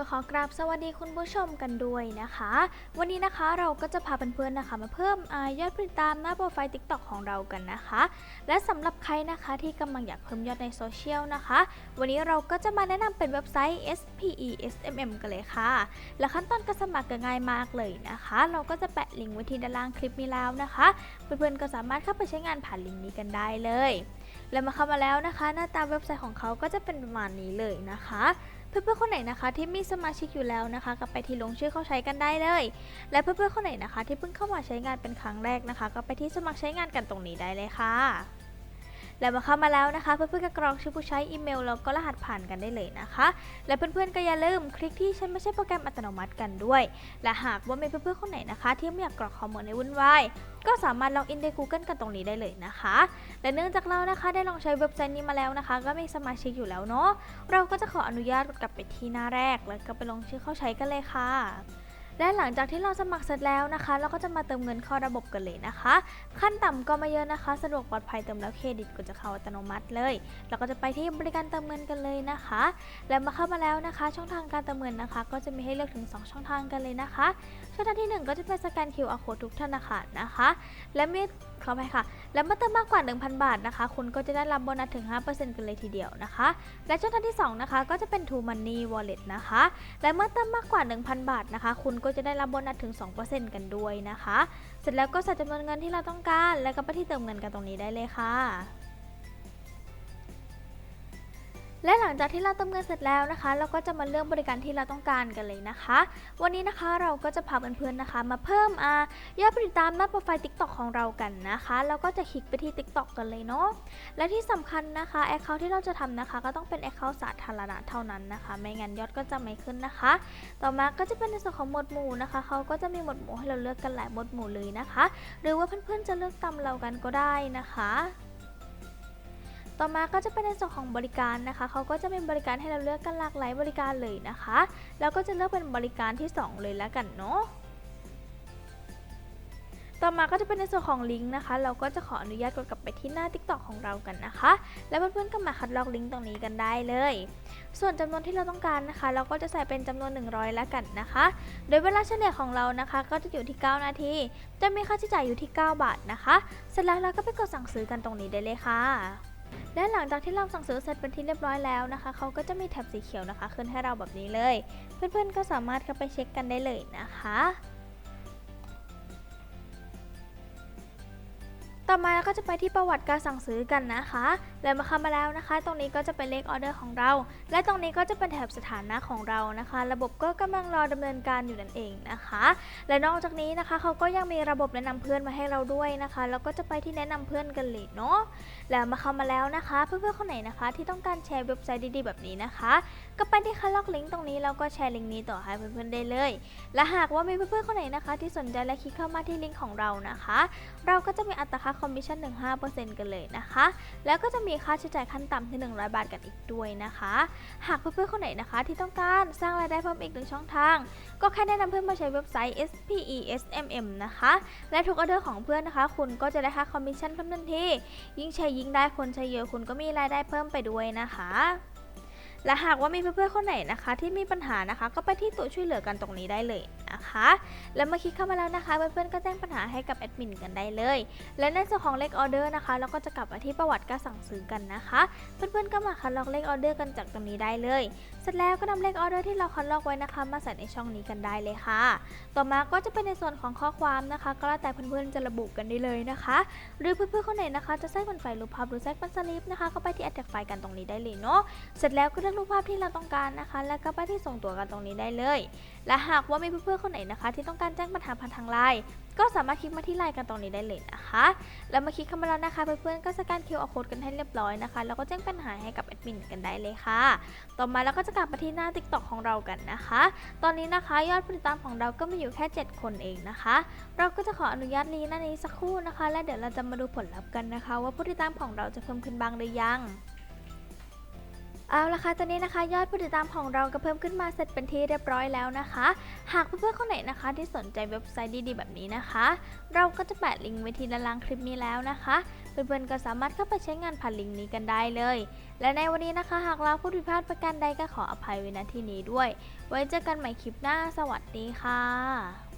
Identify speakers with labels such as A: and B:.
A: ก็ขอกราบสวัสดีคุณผู้ชมกันด้วยนะคะ วันนี้นะคะเราก็จะพาเพื่อนๆนะคะ มาเพิ่มอยอดผู้ติดตามหน้าโปรไฟล์ TikTok ของเรากันนะคะ และสำหรับใครนะคะที่กำลังอยากเพิ่มยอดในโซเชียลนะคะ วันนี้เราก็จะมาแนะนำเป็นเว็บไซต์ SPESMM กันเลยค่ะ และขั้นตอนการสมัครก็ง่ายมากเลยนะคะ เราก็จะแปะลิงก์ไว้ที่ด้านล่างคลิปนี้แล้วนะคะ เพื่อนๆก็สามารถเข้าไปใช้งานผ่านลิงก์นี้กันได้เลย แล้วมาเข้ามาแล้วนะคะ หน้าตาเว็บไซต์ของเขาก็จะเป็นประมาณนี้เลยนะคะเพื่อนๆคนไหนนะคะที่มีสมาชิกอยู่แล้วนะคะก็ไปที่ลงชื่อเข้าใช้กันได้เลย และเพื่อนๆคนไหนนะคะ ที่เพิ่งเข้ามาใช้งานเป็นครั้งแรกนะคะ ก็ไปที่สมัครใช้งานกันตรงนี้ได้เลยค่ะ แล้วมาเข้ามาแล้วนะคะเพื่อนๆก็กรอกชื่อผู้ใช้อีเมลแล้วก็รหัสผ่านกันได้เลยนะคะ และเพื่อนๆก็อย่าลืมคลิกที่ฉันไม่ใช่โปรแกรมอัตโนมัติกันด้วย และหากว่ามีเพื่อนๆคนไหนนะคะ ที่ไม่อยากกรอกข้อมูลในวุ่นวายก็สามารถล็อกอินใน Google กันตรงนี้ได้เลยนะคะ และเนื่องจากเรานะคะได้ลองใช้เว็บไซต์นี้มาแล้วนะคะ ก็มีสมาชิกอยู่แล้วเนาะเราก็จะขออนุญาตกลับไปที่หน้าแรก แล้วก็ไปลงชื่อเข้าใช้กันเลยค่ะ และหลังจากที่เราสมัครเสร็จแล้วนะคะ เราก็จะมาเติมเงินเข้าระบบกันเลยนะคะ ขั้นต่ำก็ไม่เยอะนะคะ สะดวกปลอดภัยเติมแล้วเครดิตก็จะเข้าอัตโนมัติเลย เราก็จะไปที่บริการเติมเงินกันเลยนะคะ แล้วมาเข้ามาแล้วนะคะ ช่องทางการเติมเงินนะคะ ก็จะมีให้เลือกถึง 2 ช่องทางกันเลยนะคะ ช่องทางที่ 1 ก็จะเป็นสแกน QR code ทุกธนาคารนะคะ และเมื่อขอไปค่ะ และเมื่อเติมมากกว่า 1,000 บาทนะคะ คุณก็จะได้รับโบนัสถึง 5%กันเลยทีเดียวนะคะ และช่องทางที่ 2 นะคะ ก็จะเป็น True Money Wallet นะคะ และเมื่อเติมมากกว่า 1,000 บาทนะคะ คุณก็จะได้รับโบนัสถึง 2%กันด้วยนะคะ เสร็จแล้วก็ใส่จำนวนเงินที่เราต้องการ แล้วก็ไปที่เติมเงินกันตรงนี้ได้เลยค่ะ และหลังจากที่เราเติมเงินเสร็จแล้วนะคะ เราก็จะมาเลือกบริการที่เราต้องการกันเลยนะคะ วันนี้นะคะเราก็จะพาเพื่อนๆนะคะ มาเพิ่มอายอดผู้ติดตามหน้าโปรไฟล์ TikTok ของเรากันนะคะแล้วก็จะคลิกไปที่ TikTok กันเลยเนาะและที่สำคัญนะคะแอคเคาท์ที่เราจะทำนะคะ ก็ต้องเป็นแอคเคาท์สาธารณะเท่านั้นนะคะ ไม่งั้นยอดก็จะไม่ขึ้นนะคะ ต่อมาก็จะเป็นในส่วนของหมวดหมู่นะคะเขาก็จะมีหมวดหมู่ให้เราเลือกกันหลายหมวดหมู่เลยนะคะ หรือว่าเพื่อนๆจะเลือกตามเรากันก็ได้นะคะ ต่อมาก็จะเป็นในส่วนของบริการนะคะ เขาก็จะมีบริการให้เราเลือกกันหลากหลายบริการเลยนะคะ แล้วก็จะเลือกเป็นบริการที่ 2 เลยแล้วกันเนาะต่อมาก็จะเป็นในส่วนของลิงก์นะคะ เราก็จะขออนุญาตกดกลับไปที่หน้า TikTok ของเรากันนะคะ แล้วเพื่อนๆก็มาคัดลอกลิงก์ตรงนี้กันได้เลย ส่วนจำนวนที่เราต้องการนะคะ เราก็จะใส่เป็นจำนวน 100 แล้วกันนะคะ โดยเวลาเฉลี่ยของเรานะคะ ก็จะอยู่ที่ 9 นาที จะมีค่าใช้จ่ายอยู่ที่ 9 บาทนะคะ เสร็จแล้วเราก็ไปกดสั่งซื้อกันตรงนี้ได้เลยค่ะ และหลังจากที่เราสั่งซื้อเสร็จเป็นที่เรียบร้อยแล้วนะคะเขาก็จะมีแถบสีเขียวนะคะ ขึ้นให้เราแบบนี้เลย เพื่อนๆก็สามารถเข้าไปเช็คกันได้เลยนะคะ ต่อมาเราก็จะไปที่ประวัติการสั่งซื้อกันนะคะ แล้วมาเข้ามาแล้วนะคะ ตรงนี้ก็จะเป็นเลขออเดอร์ของเรา และตรงนี้ก็จะเป็นแถบสถานะของเรานะคะ ระบบก็กำลังรอดำเนินการอยู่นั่นเองนะคะ และนอกจากนี้นะคะเขาก็ยังมีระบบแนะนำเพื่อนมาให้เราด้วยนะคะ แล้วก็จะไปที่แนะนำเพื่อนกันเลยเนาะ แล้วมาเข้ามาแล้วนะคะ เพื่อนๆคนไหนนะคะ ที่ต้องการแชร์เว็บไซต์ดีๆ แบบนี้นะคะ ก็ไปที่คัดลอกลิงก์ตรงนี้แล้วก็แชร์ลิงก์นี้ต่อให้เพื่อนๆได้เลย และหากว่ามีเพื่อนๆคนไหนนะคะ ที่สนใจและคลิกเข้ามาที่ลิงก์ของเรานะคะ เราก็จะมีอัตราค่าคอมมิชชั่น 15%กันเลยนะคะ แล้วก็จะมีค่าใช้จ่ายขั้นต่ำที่ 100 บาทกันอีกด้วยนะคะ หากเพื่อนๆคนไหนนะคะ ที่ต้องการสร้างรายได้เพิ่มอีกหนึ่งช่องทาง ก็แค่แนะนำเพื่อนมาใช้เว็บไซต์ SPESMM นะคะ และทุกออเดอร์ของเพื่อนนะคะ คุณก็จะได้ค่าคอมมิชชั่นเพิ่มทันทียิ่งใช้ยิ่งได้คนใช้เยอะคุณก็มีรายได้เพิ่มไปด้วยนะคะและหากว่ามีเพื่อนๆคนไหนนะคะ ที่มีปัญหานะคะ ก็ไปที่ตัวช่วยเหลือกันตรงนี้ได้เลย นะคะ แล้วเมื่อคลิกเข้ามาแล้วนะคะเพื่อนๆก็แจ้งปัญหาให้กับแอดมินกันได้เลย และในส่วนของเลขออเดอร์นะคะเราก็จะกลับมาที่ประวัติการสั่งซื้อกันนะคะ เพื่อนๆก็มาคัดลอกเลขออเดอร์กันจากตรงนี้ได้เลยเสร็จแล้วก็นำเลขออเดอร์ที่เราคัดลอกไว้นะคะ มาใส่ในช่องนี้กันได้เลยค่ะ ต่อมาก็จะเป็นในส่วนของข้อความนะคะ ก็แล้วแต่เพื่อนๆจะระบุกันได้เลยนะคะ หรือเพื่อนๆคนไหนนะคะจะแทรกเป็นไฟล์รูปภาพหรือแทรกเป็นสลิปนะคะก็ไปที่ add ไฟล์กันตรงนี้ได้เลยเนาะเสร็จแล้วก็เลือกรูปภาพที่เราต้องการนะคะ แล้วก็ไปที่ส่งตัวกันตรงนี้ได้เลย และหากว่ามีเพื่อนคนไหนนะคะ ที่ต้องการแจ้งปัญหาผ่านทางไลน์ก็สามารถคลิกมาที่ไลน์กันตรงนี้ได้เลยนะคะ แล้วมาคลิกเข้ามาแล้วนะคะ เพื่อนๆก็สแกน QR code กันให้เรียบร้อยนะคะ แล้วก็แจ้งปัญหาให้กับแอดมินกันได้เลยค่ะ ต่อมาเราก็จะกลับมาที่หน้า TikTok ของเรากันนะคะ ตอนนี้นะคะยอดผู้ติดตามของเราก็มีอยู่แค่ 7 คนเองนะคะ เราก็จะขออนุญาตลีหน้านี้สักครู่นะคะ และเดี๋ยวเราจะมาดูผลลัพธ์กันนะคะ ว่าผู้ติดตามของเราจะเพิ่มขึ้นบ้างหรือยัง เอาละค่ะตอนนี้นะคะ ยอดผู้ติดตามของเราก็เพิ่มขึ้นมาเสร็จเป็นที่เรียบร้อยแล้วนะคะ หากเพื่อนๆคนไหนนะคะ ที่สนใจเว็บไซต์ดีๆแบบนี้นะคะ เราก็จะแปะลิงก์ไว้ที่ด้านล่างคลิปนี้แล้วนะคะ เพื่อนๆก็สามารถเข้าไปใช้งานผ่านลิงก์นี้กันได้เลย และในวันนี้นะคะ หากเราพูดผิดพลาดประการใดก็ขออภัยไว้ณที่นี้ด้วย ไว้เจอกันใหม่คลิปหน้าสวัสดีค่ะ